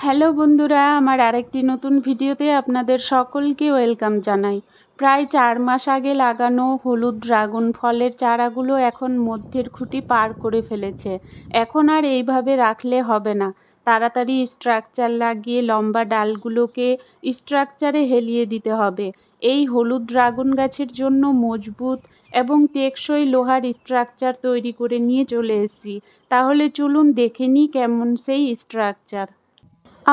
Hello বন্ধুরা, আমার আরেকটি নতুন ভিডিওতে আপনাদের সকলকে ওয়েলকাম জানাই। প্রায় চার মাস আগে লাগানো হলুদ ড্রাগন ফলের চারাগুলো এখন মধ্যের খুঁটি পার করে ফেলেছে। এখন আর এইভাবে রাখলে হবে না। তাড়াতাড়ি স্ট্রাকচার লাগিয়ে লম্বা ডালগুলোকে স্ট্রাকচারে হেলিয়ে দিতে হবে। এই হলুদ ড্রাগন গাছের জন্য মজবুত এবং টেকসই লোহার স্ট্রাকচার তৈরি করে নিয়ে চলে এসেছি। তাহলে চলুন দেখে নিই কেমন সেই স্ট্রাকচার।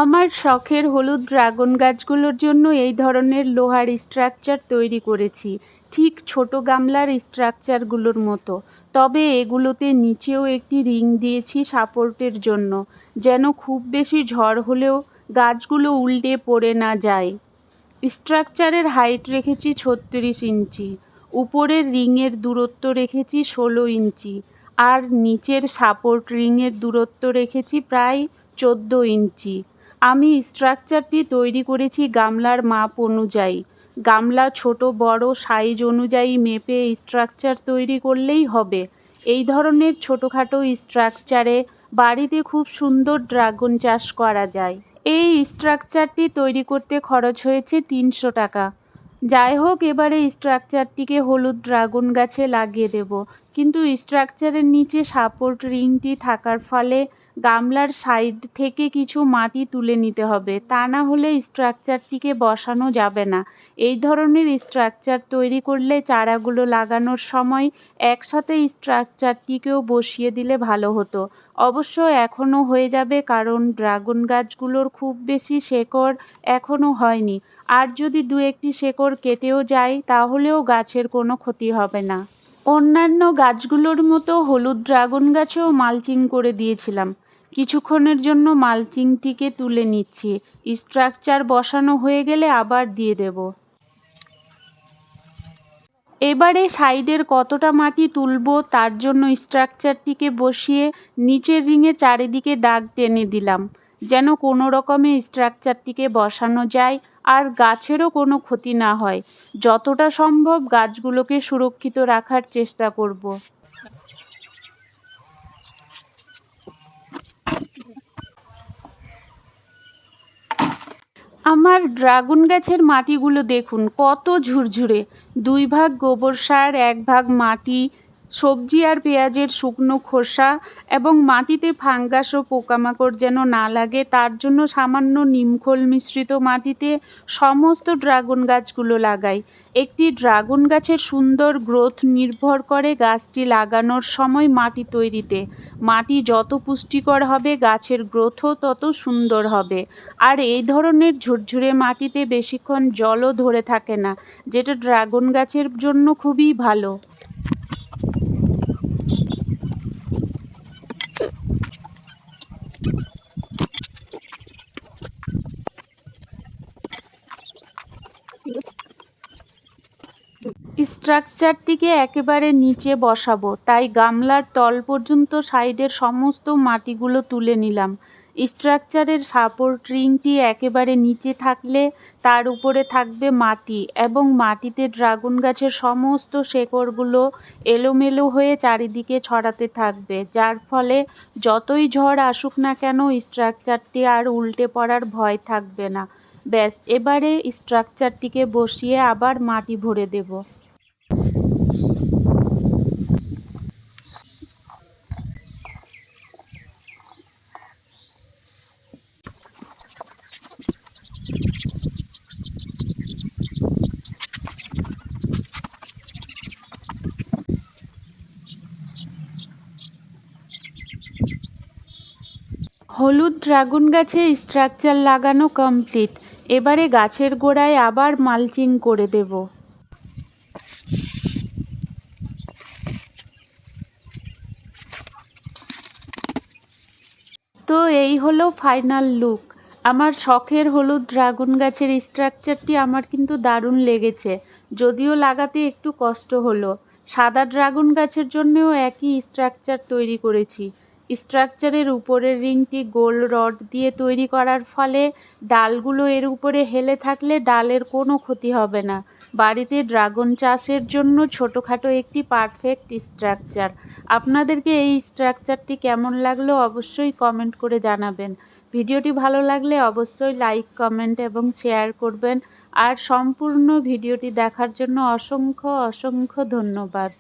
আমার শখের হলুদ ড্রাগন গাছগুলোর জন্য এই ধরনের লোহার স্ট্রাকচার তৈরি করেছি, ঠিক ছোট গামলার স্ট্রাকচারগুলোর মতো। তবে এগুলোতে নিচেও একটি রিং দিয়েছি সাপোর্টের জন্য, যেন খুব বেশি ঝড় হলেও গাছগুলো উল্টে পড়ে না যায়। স্ট্রাকচারের হাইট রেখেছি ছত্রিশ ইঞ্চি, উপরের রিংয়ের দূরত্ব রেখেছি ষোলো ইঞ্চি, আর নিচের সাপোর্ট রিংয়ের দূরত্ব রেখেছি প্রায় চোদ্দ ইঞ্চি। আমি স্ট্রাকচারটি তৈরি করেছি গামলার মাপ অনুযায়ী। গামলা ছোট, বড়, সাইজ অনুযায়ী মেপে স্ট্রাকচার তৈরি করলেই হবে। এই ধরনের ছোটোখাটো স্ট্রাকচারে বাড়িতে খুব সুন্দর ড্রাগন চাষ করা যায়। এই স্ট্রাকচারটি তৈরি করতে খরচ হয়েছে তিনশো টাকা। যাই হোক, এবারে স্ট্রাকচারটিকে হলুদ ড্রাগন গাছে লাগিয়ে দেব। কিন্তু স্ট্রাকচারের নিচে সাপোর্ট রিংটি থাকার ফলে গামলার সাইড থেকে কিছু মাটি তুলে নিতে হবে। তা না হলে স্ট্রাকচারটিকে বসানো যাবে না। এই ধরনের স্ট্রাকচার তৈরি করলে চারাগুলো লাগানোর সময় একসাথে স্ট্রাকচারটিকেও বসিয়ে দিলে ভালো হতো। অবশ্য এখনও হয়ে যাবে কারণ ড্রাগন গাছগুলোর খুব বেশি শেকড় এখনও হয়নি। আর যদি দু একটি শেকড় কেটেও যায়, তাহলেও গাছের কোনো ক্ষতি হবে না। অন্যান্য গাছগুলোর মতো হলুদ ড্রাগন গাছেও মালচিং করে দিয়েছিলাম। কিছুক্ষণের জন্য মালচিংটিকে তুলে নিচ্ছি। স্ট্রাকচার বসানো হয়ে গেলে আবার দিয়ে দেব। এবারে সাইডের কতটা মাটি তুলব তার জন্য স্ট্রাকচারটিকে বসিয়ে নিচের রিংয়ে চারিদিকে দাগ টেনে দিলাম। যেন কোনো রকমে স্ট্রাকচারটিকে বসানো যায়। আর গাছেরও কোনো ক্ষতি না হয়। যতটা সম্ভব গাছগুলোকে সুরক্ষিত রাখার চেষ্টা করব। আমার ড্রাগন গাছের মাটিগুলো দেখুন, কত ঝুরঝুরে। দুই ভাগ গোবর সার, এক ভাগ মাটি সবজি আর পেঁয়াজের শুকনো খোসা এবং মাটিতে ফাঙ্গাস ও পোকামাকড় যেন না লাগে, তার জন্য সামান্য নিমখোল মিশ্রিত মাটিতে সমস্ত ড্রাগন গাছগুলো লাগাই। একটি ড্রাগন গাছের সুন্দর গ্রোথ নির্ভর করে গাছটি লাগানোর সময় মাটি তৈরিতে। মাটি যত পুষ্টিকর হবে, গাছের গ্রোথও তত সুন্দর হবে। আর এই ধরনের ঝুরঝুরে মাটিতে বেশিক্ষণ জলও ধরে থাকে না, যেটা ড্রাগন গাছের জন্য খুবই ভালো। স্ট্রাকচারটিকে একেবারে নিচে বসাবো, তাই গামলার তল পর্যন্ত সাইডের সমস্ত মাটিগুলো তুলে নিলাম। স্ট্রাকচারের সাপোর্ট রিংটি একেবারে নিচে থাকলে তার উপরে থাকবে মাটি এবং মাটিতে ড্রাগন গাছের সমস্ত শেকড়গুলো এলোমেলো হয়ে চারিদিকে ছড়াতে থাকবে, যার ফলে যতই ঝড় আসুক না কেন স্ট্রাকচারটি আর উল্টে পড়ার ভয় থাকবে না। ব্যাস, এবারে স্ট্রাকচারটিকে বসিয়ে আবার মাটি ভরে দেব। হলুদ ড্রাগন গাছে স্ট্রাকচার লাগানো কমপ্লিট। এবারে গাছের গোড়ায় আবার মালচিং করে দেব। তো এই হলো ফাইনাল লুক। আমার শখের হলুদ ড্রাগন গাছের স্ট্রাকচারটি আমার কিন্তু দারুণ লেগেছে। যদিও লাগাতে একটু কষ্ট হলো। সাদা ড্রাগন গাছের জন্যও একই স্ট্রাকচার তৈরি করেছি। স্ট্রাকচারের উপরের রিংটি গোল রড দিয়ে তৈরি করার ফলে ডালগুলো এর উপরে হেলে থাকলে ডালের কোনো ক্ষতি হবে না। বাড়িতে ড্রাগন চাষের জন্য ছোটোখাটো একটি পারফেক্ট স্ট্রাকচার। আপনাদেরকে এই স্ট্রাকচারটি কেমন লাগল অবশ্যই কমেন্ট করে জানাবেন। ভিডিওটি ভালো লাগলে অবশ্যই লাইক, কমেন্ট এবং শেয়ার করবেন। আর সম্পূর্ণ ভিডিওটি দেখার জন্য অসংখ্য অসংখ্য ধন্যবাদ।